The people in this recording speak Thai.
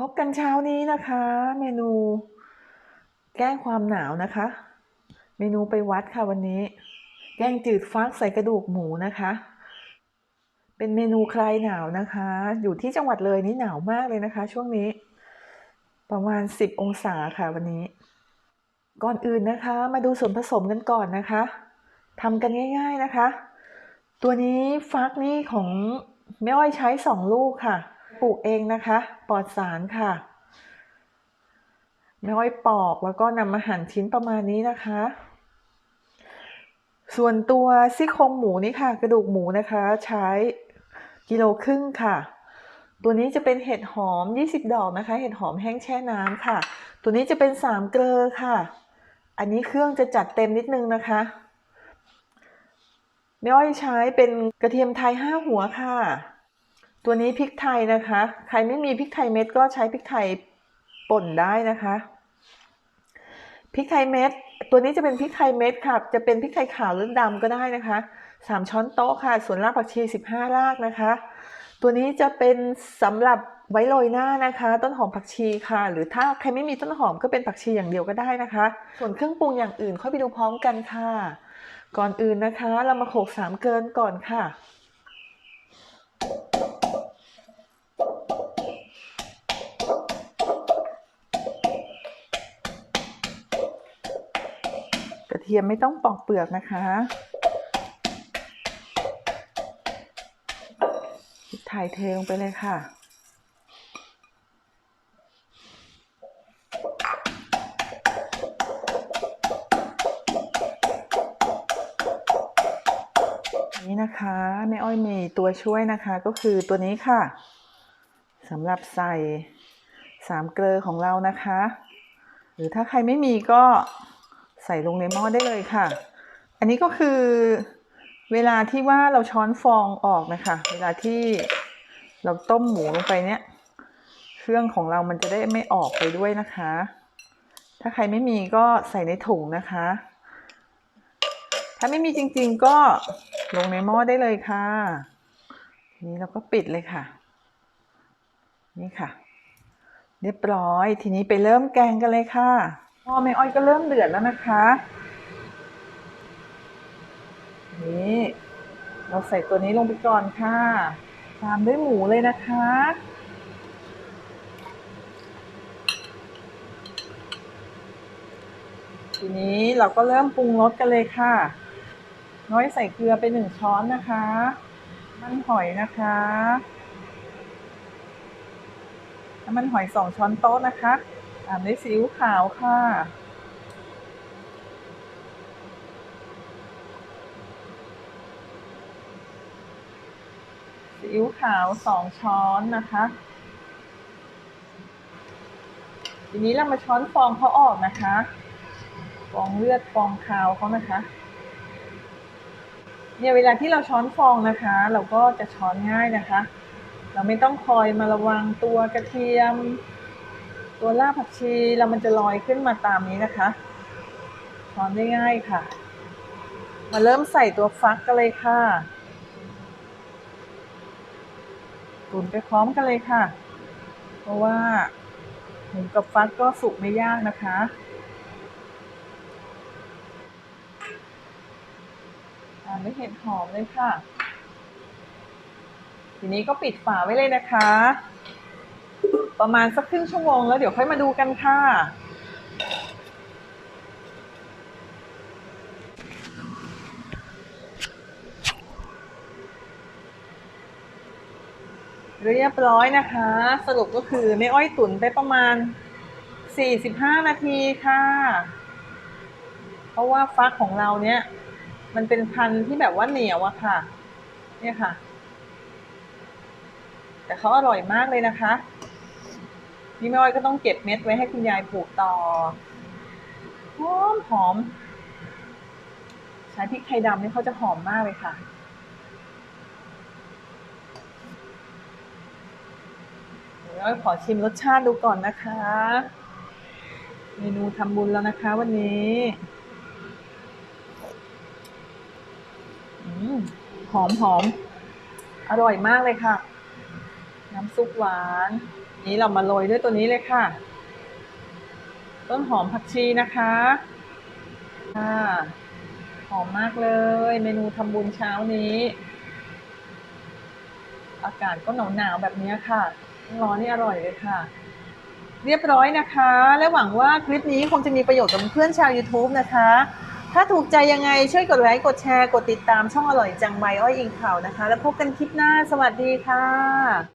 พบกันเช้านี้นะคะ เมนู แก้ความหนาวนะคะ เมนูไปวัดค่ะวันนี้ แกงจืดฟักใส่กระดูกหมูนะคะ เป็นเมนูคลายหนาวนะคะ อยู่ที่จังหวัดเลยนี่หนาวมากเลยนะคะ ช่วงนี้ ประมาณ 10 องศาค่ะวันนี้ ก่อนอื่นนะคะ มาดูส่วนผสมกันก่อนนะคะทำกันง่าย ๆนะคะ ตัวนี้ฟักนี่ของแม่อ้อยใช้สองลูกค่ะ ลูกเองนะคะ ปลอดสารค่ะแม่อ้อยปอกแล้วก็นำมาหั่นชิ้นประมาณนี้นะคะ ส่วนตัวซี่โครงหมูนี่ค่ะ กระดูกหมูนะคะ ใช้กิโลครึ่งค่ะ ตัวนี้จะเป็นเห็ดหอม 20 ดอกนะคะ เห็ดหอมแห้งแช่น้ำค่ะ ตัวนี้จะเป็นสามเกลอค่ะ อันนี้เครื่องจะจัดเต็มนิดนึงนะคะแม่อ้อยใช้เป็นกระเทียมไทยห้าหัวค่ะ ตัวนี้พริกไทยนะคะ ใครไม่มีพริกไทยเม็ดก็ใช้พริกไทยป่นได้นะคะพริกไทยเม็ด ตัวนี้จะเป็นพริกไทยเม็ดค่ะ จะเป็นพริกไทยขาวหรือดำก็ได้นะคะสามช้อนโต๊ะค่ะ ส่วนรากผักชีสิบห้ารากนะคะ ตัวนี้จะเป็นสำหรับไว้โรยหน้านะคะ ต้นหอมผักชีค่ะ หรือถ้าใครไม่มีต้นหอมก็เป็นผักชีอย่างเดียวก็ได้นะคะ ส่วนเครื่องปรุงอย่างอื่นค่อยไปดูพร้อมกันค่ะ ก่อนอื่นนะคะ เรามาโขลกสามเกลือก่อนค่ะ เทียมไม่ต้องปอกเปลือกนะคะพริกไทยเทลงไปเลยค่ะ นี่นะคะแม่อ้อยมีตัวช่วยนะคะก็คือตัวนี้ค่ะสำหรับใส่สามเกลือของเรานะคะ หรือถ้าใครไม่มีก็ ใส่ลงในหม้อได้เลยค่ะ อันนี้ก็คือเวลาที่ว่าเราช้อนฟองออกนะคะ เวลาที่เราต้มหมูลงไปเนี้ยเครื่องของเรามันจะได้ไม่ออกไปด้วยนะคะ ถ้าใครไม่มีก็ใส่ในถุงนะคะ ถ้าไม่มีจริงๆก็ลงในหม้อได้เลยค่ะ ทีนี้เราก็ปิดเลยค่ะ นี่ค่ะ เรียบร้อย ทีนี้ไปเริ่มแกงกันเลยค่ะ หม้อแม่อ้อยก็เริ่มเดือดแล้วนะคะ นี่เราใส่ตัวนี้ลงไปก่อนค่ะตามด้วยหมูเลยนะคะ ทีนี้เราก็เริ่มปรุงรสกันเลยค่ะ น้อยใส่เกลือไปหนึ่งช้อนนะคะ มันหอยนะคะน้ำมันหอยสองช้อนโต๊ะนะคะ ตามด้วยซีอิ๊วขาวค่ะซีอิ๊วขาวสองช้อนนะคะ ทีนี้เรามาช้อนฟองเขาออกนะคะ ฟองเลือดฟองคาวเขานะคะ เนี่ยเวลาที่เราช้อนฟองนะคะ เราก็จะช้อนง่ายนะคะ เราไม่ต้องคอยมาระวังตัวกระเทียม ตัวรากผักชีแล้วมันจะลอยขึ้นมาตามนี้นะคะช้อนได้ง่ายค่ะ มาเริ่มใส่ตัวฟักกันเลยค่ะตุนไปพร้อมกันเลยค่ะ เพราะว่าหมูกับฟักก็สุกไม่ยากนะคะตามด้วยเห็ดหอมเลยค่ะ ทีนี้ก็ปิดฝาไว้เลยนะคะ ประมาณสักครึ่งชั่วโมงแล้วเดี๋ยวค่อยมาดูกันค่ะ เรียบร้อยนะคะ สรุปก็คือแม่อ้อยตุ๋นไปประมาณ 45 นาทีค่ะ เพราะว่าฟักของเราเนี้ยมันเป็นพันธุ์ที่แบบว่าเหนียวอะค่ะ เนี่ยค่ะ แต่เขาอร่อยมากเลยนะคะ นี่แม่อ้อยก็ต้องเก็บเม็ดไว้ให้คุณยายปลูกต่อหอมหอม ใช้พริกไทยดำนี่เขาจะหอมมากเลยค่ะ เดี๋ยวอ้อยขอชิมรสชาติดูก่อนนะคะ เมนูทำบุญแล้วนะคะวันนี้หอมหอม อร่อยมากเลยค่ะ น้ำซุปหวาน นี้เรามาโรยด้วยตัวนี้เลยค่ะ ต้นหอมผักชีนะคะค่ะหอมมากเลย เมนูทำบุญเช้านี้ อากาศก็หนาวหนาวๆแบบนี้ค่ะร้อนนี่อร่อยเลยค่ะ เรียบร้อยนะคะ และหวังว่าคลิปนี้คงจะมีประโยชน์กับเพื่อนชาว YouTube นะคะ ถ้าถูกใจยังไงช่วยกดไลค์กดแชร์กดติดตามช่องอร่อยจังใบอ้อยอิงข่าวนะคะ แล้วพบกันคลิปหน้าสวัสดีค่ะ